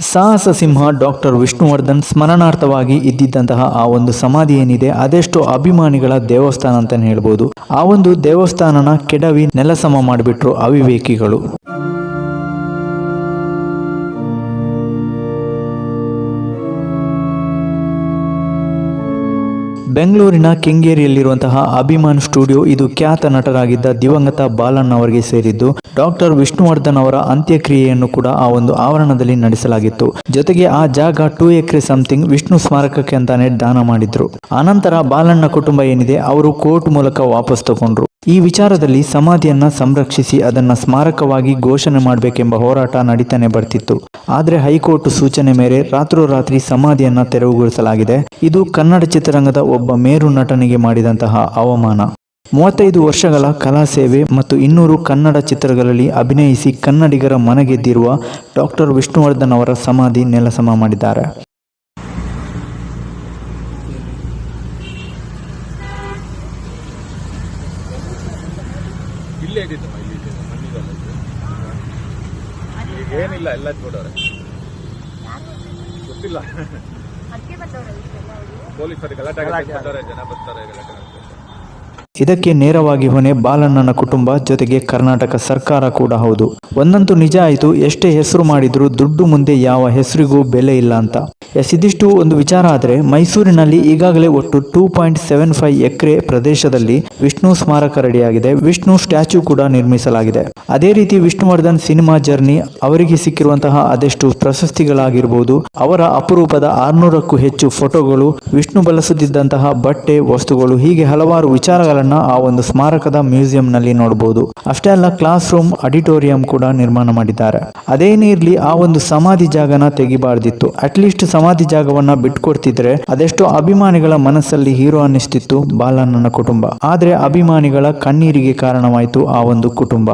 ಸಾಹಸ ಸಿಂಹ ಡಾಕ್ಟರ್ ವಿಷ್ಣುವರ್ಧನ್ ಸ್ಮರಣಾರ್ಥವಾಗಿ ಇದ್ದಿದ್ದಂತಹ ಆ ಒಂದು ಸಮಾಧಿ ಏನಿದೆ, ಅದೆಷ್ಟು ಅಭಿಮಾನಿಗಳ ದೇವಸ್ಥಾನ ಅಂತಾನೆ ಹೇಳ್ಬೋದು. ಆ ಒಂದು ದೇವಸ್ಥಾನನ ಕೆಡವಿ ನೆಲಸಮ ಮಾಡಿಬಿಟ್ರು ಅವಿವೇಕಿಗಳು. ಬೆಂಗಳೂರಿನ ಕೆಂಗೇರಿಯಲ್ಲಿರುವಂತಹ ಅಭಿಮಾನ್ ಸ್ಟುಡಿಯೋ ಇದು ಖ್ಯಾತ ನಟರಾಗಿದ್ದ ದಿವಂಗತ ಬಾಲಣ್ಣ ಅವರಿಗೆ ಸೇರಿದ್ದು, ಡಾಕ್ಟರ್ ವಿಷ್ಣುವರ್ಧನ್ ಅವರ ಅಂತ್ಯಕ್ರಿಯೆಯನ್ನು ಕೂಡ ಆ ಒಂದು ಆವರಣದಲ್ಲಿ ನಡೆಸಲಾಗಿತ್ತು. ಜೊತೆಗೆ ಆ ಜಾಗ ಟೂ ಎಕ್ರೆ ಸಮಥಿಂಗ್ ವಿಷ್ಣು ಸ್ಮಾರಕಕ್ಕೆ ಅಂತಾನೆ ದಾನ ಮಾಡಿದ್ರು. ಆನಂತರ ಬಾಲಣ್ಣ ಕುಟುಂಬ ಏನಿದೆ, ಅವರು ಕೋರ್ಟ್ ಮೂಲಕ ವಾಪಸ್ ತಗೊಂಡ್ರು. ಈ ವಿಚಾರದಲ್ಲಿ ಸಮಾಧಿಯನ್ನ ಸಂರಕ್ಷಿಸಿ ಅದನ್ನು ಸ್ಮಾರಕವಾಗಿ ಘೋಷಣೆ ಮಾಡಬೇಕೆಂಬ ಹೋರಾಟ ನಡೀತಾನೆ ಬರ್ತಿತ್ತು. ಆದರೆ ಹೈಕೋರ್ಟ್ ಸೂಚನೆ ಮೇರೆ ರಾತ್ರೋರಾತ್ರಿ ಸಮಾಧಿಯನ್ನ ತೆರವುಗೊಳಿಸಲಾಗಿದೆ. ಇದು ಕನ್ನಡ ಚಿತ್ರರಂಗದ ಒಬ್ಬ ಮೇರು ನಟನಿಗೆ ಮಾಡಿದಂತಹ ಅವಮಾನ. ಮೂವತ್ತೈದು ವರ್ಷಗಳ ಕಲಾ ಸೇವೆ ಮತ್ತು ಇನ್ನೂರು ಕನ್ನಡ ಚಿತ್ರಗಳಲ್ಲಿ ಅಭಿನಯಿಸಿ ಕನ್ನಡಿಗರ ಮನಗೆದ್ದಿರುವ ಡಾಕ್ಟರ್ ವಿಷ್ಣುವರ್ಧನ್ ಅವರ ಸಮಾಧಿ ನೆಲಸಮ ಮಾಡಿದ್ದಾರೆ. ಇಲ್ಲೇ ಇದ್ದಿದ್ದಮ್ಮ ಇಲ್ಲಿ ಇದ್ದಿದ್ದು ಮಣ್ಣಿದಲ್ಲ ಈಗ ಏನಿಲ್ಲ ಎಲ್ಲ ಕೊಡೋರೆ ಗೊತ್ತಿಲ್ಲ. ಪೊಲೀಸರು ಗಲಾಟೆ ಬರ್ತಾರೆ ಜನ ಬರ್ತಾರೆ ಗಲಾಟೆ. ಇದಕ್ಕೆ ನೇರವಾಗಿ ಹೊಣೆ ಬಾಲಣ್ಣನ ಕುಟುಂಬ ಜೊತೆಗೆ ಕರ್ನಾಟಕ ಸರ್ಕಾರ ಕೂಡ ಹೌದು. ಒಂದಂತೂ ನಿಜ ಆಯಿತು ಎಷ್ಟೇ ಹೆಸರು ಮಾಡಿದ್ರು ದುಡ್ಡು ಮುಂದೆ ಯಾವ ಹೆಸರಿಗೂ ಬೆಲೆ ಇಲ್ಲ ಅಂತ. ಎಸ್, ಇದಿಷ್ಟು ಒಂದು ವಿಚಾರ ಆದರೆ ಮೈಸೂರಿನಲ್ಲಿ ಈಗಾಗಲೇ ಒಟ್ಟು ಟೂ ಪಾಯಿಂಟ್ ಸೆವೆನ್ ಫೈವ್ ಎಕರೆ ಪ್ರದೇಶದಲ್ಲಿ ವಿಷ್ಣು ಸ್ಮಾರಕ ರೆಡಿಯಾಗಿದೆ. ವಿಷ್ಣು ಸ್ಟ್ಯಾಚ್ಯೂ ಕೂಡ ನಿರ್ಮಿಸಲಾಗಿದೆ. ಅದೇ ರೀತಿ ವಿಷ್ಣುವರ್ಧನ್ ಸಿನಿಮಾ ಜರ್ನಿ ಅವರಿಗೆ ಸಿಕ್ಕಿರುವಂತಹ ಅದೆಷ್ಟು ಪ್ರಶಸ್ತಿಗಳಾಗಿರಬಹುದು ಅವರ ಅಪರೂಪದ ಆರ್ನೂರಕ್ಕೂ ಹೆಚ್ಚು ಫೋಟೋಗಳು, ವಿಷ್ಣು ಬಳಸುತ್ತಿದ್ದಂತಹ ಬಟ್ಟೆ, ವಸ್ತುಗಳು, ಹೀಗೆ ಹಲವಾರು ವಿಚಾರಗಳನ್ನ ಆ ಒಂದು ಸ್ಮಾರಕದ ಮ್ಯೂಸಿಯಂನಲ್ಲಿ ನೋಡಬಹುದು ಅಷ್ಟೇ ಅಲ್ಲ, ಕ್ಲಾಸ್ ರೂಮ್ ಅಡಿಟೋರಿಯಂ ಕೂಡ ನಿರ್ಮಾಣ ಮಾಡಿದ್ದಾರೆ. ಅದೇನೇ ಇರಲಿ, ಆ ಒಂದು ಸಮಾಧಿ ಜಾಗನ ತೆಗಿಬಾರ್ದಿತ್ತು. ಅಟ್ಲೀಸ್ಟ್ ಸಮಾಧಿ ಜಾಗವನ್ನ ಬಿಟ್ಕೊಡ್ತಿದ್ರೆ ಅದೆಷ್ಟೋ ಅಭಿಮಾನಿಗಳ ಮನಸ್ಸಲ್ಲಿ ಹೀರೋ ಅನ್ನಿಸ್ತಿತ್ತು ಬಾಲಣ್ಣನ ಕುಟುಂಬ. ಆದ್ರೆ ಅಭಿಮಾನಿಗಳ ಕಣ್ಣೀರಿಗೆ ಕಾರಣವಾಯಿತು ಆ ಒಂದು ಕುಟುಂಬ.